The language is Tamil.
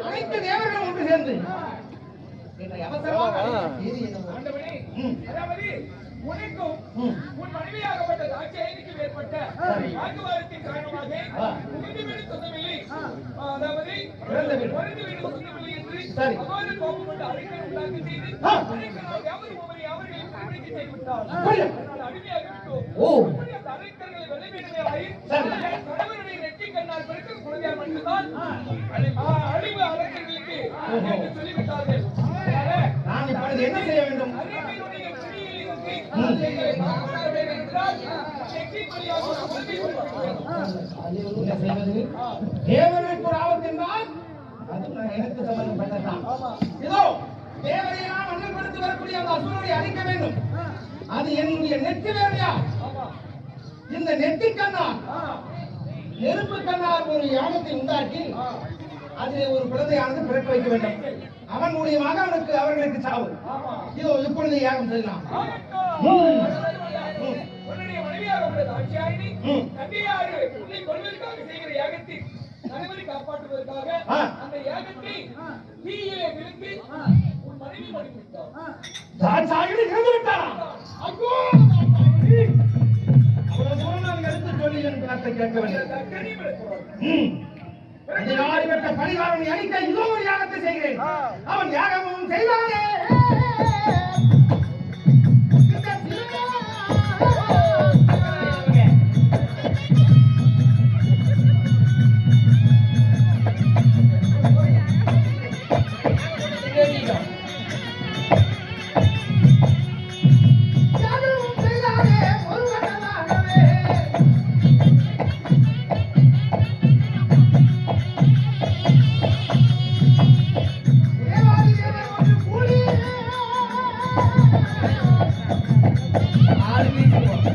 அனைத்து தேவர்களும் ஒன்று சேர்ந்து உனக்கும் உன் மனைவியாகப்பட்ட ஏற்பட்ட வாக்குவாதத்தின் காரணமாக வீடு சொந்தமில்லை அதாவது வீடு. சொந்தமில்லை என்று அவ்வாறு உண்டாக்கி செய்து ஒவ்வொரு திருமணிக்கு அடிமையாக விட்டோம் அந்த வெள்ளை அழிவு என்று சொல்லிவிட்டார்கள் நான் இப்பொழுது என்ன செய்ய வேண்டும் அறிக்கையுடைய பிடியில் இருந்து எங்களை காப்பாற்ற வேண்டும் என்றால் ஒரு ஆபத்து என்றால் அது எனக்கு சம்பந்தப்பட்டதான் இதோ தேவரை நான் வரக்கூடிய அந்த அசுரனை அழிக்க வேண்டும் அது என்னுடைய நெற்றி வேலையா இந்த நெற்றி நெருப்பு கண்ணால் ஒரு யாகத்தை உண்டாக்கி அதிலே ஒரு குழந்தையானது பிறக்க வைக்க வேண்டும். அவன் மூலியமாக அவனுக்கு அவர்களுக்கு சாவு. இதோ இப்பொழுது யாகம் செய்யலாம். காப்பாற்றுவதற்காக. அந்த யாகத்தை தீயிலே விழுந்து உன் மனைவி மடிந்து விட்டார் தாட்சாயினி இறந்து விட்டாராம் ஐயோ அவ்வளவு தூரம் நான் எடுத்து சொல்லி என் வார்த்தை கேட்கவில்லை. தக்கனி விழுக்கிறார் ம். அதிகாரி பெற்ற பரிகாரனை அழிக்க இதோ ஒரு யாகத்தை செய்கிறேன். அவன் யாகமும் செய்தானே ஆடு வீசுவோம்.